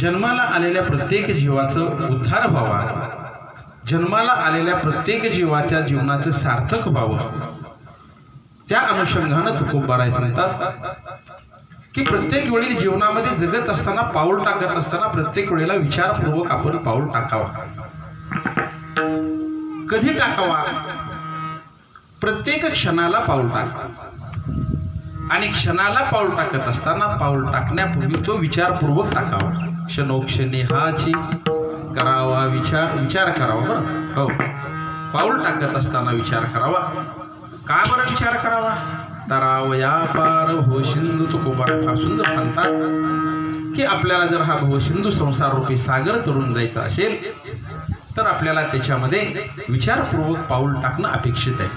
जन्माला आलेल्या प्रत्येक जीवाचं उद्धार व्हावा. जन्माला आलेल्या प्रत्येक जीवाच्या जीवनाचं सार्थक व्हावं. त्या अनुषंगानं तुकोबाराय सांगतात की प्रत्येक वेळी जीवनामध्ये जगत असताना पाऊल टाकत असताना प्रत्येक वेळेला विचारपूर्वक आपण पाऊल टाकावा. कधी टाकावा? प्रत्येक क्षणाला पाऊल टाकावा आणि क्षणाला पाऊल टाकत असताना पाऊल टाकण्यापूर्वी तो विचारपूर्वक टाकावा. क्षणोक्षणी हाची करावा विचार विचार करावा बरं. हो. पाऊल टाकत असताना विचार करावा. का बरं विचार करावा? तरावया पार भवसिंधू तुकोबार फार सुंदर सांगतात की आपल्याला जर हा भवसिंधू संसार रूपी सागर तरुण जायचा असेल तर आपल्याला त्याच्यामध्ये विचारपूर्वक पाऊल टाकणं अपेक्षित आहे.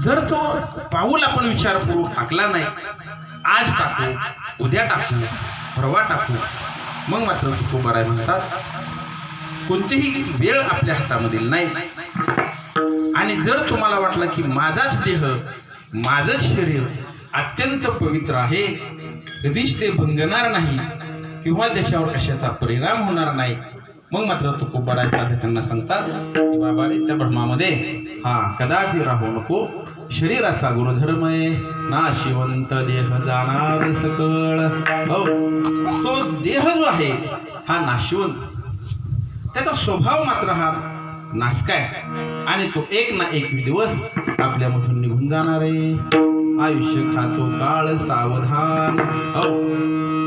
जर तो पाऊल आपण विचारपूर्वक टाकला नाही आज टाकू उद्या टाकू परवा टाकू. मग मात्र तुकोबाराय म्हणतात कोणतीही वेळ आपल्या हातामधील नाही. आणि जर तुम्हाला वाटलं की माझाच देह माझंच शरीर अत्यंत पवित्र आहे कधीच ते भंगणार नाही किंवा त्याच्यावर कशाचा परिणाम होणार नाही मग मात्र तुकोबाराय साधकांना सांगतात की बाबा त्या ब्रह्मामध्ये हा कदापि राहू नको. शरीराचा गुणधर्म आहे. नाशिवंत देह जाणार सकळ. हो तो देह जो आहे हा नाशिवंत त्याचा स्वभाव मात्र हा नासकाय. आणि तो एक ना एक दिवस आपल्यामधून निघून जाणार. आहे आयुष्य खातो काळ सावधान. हो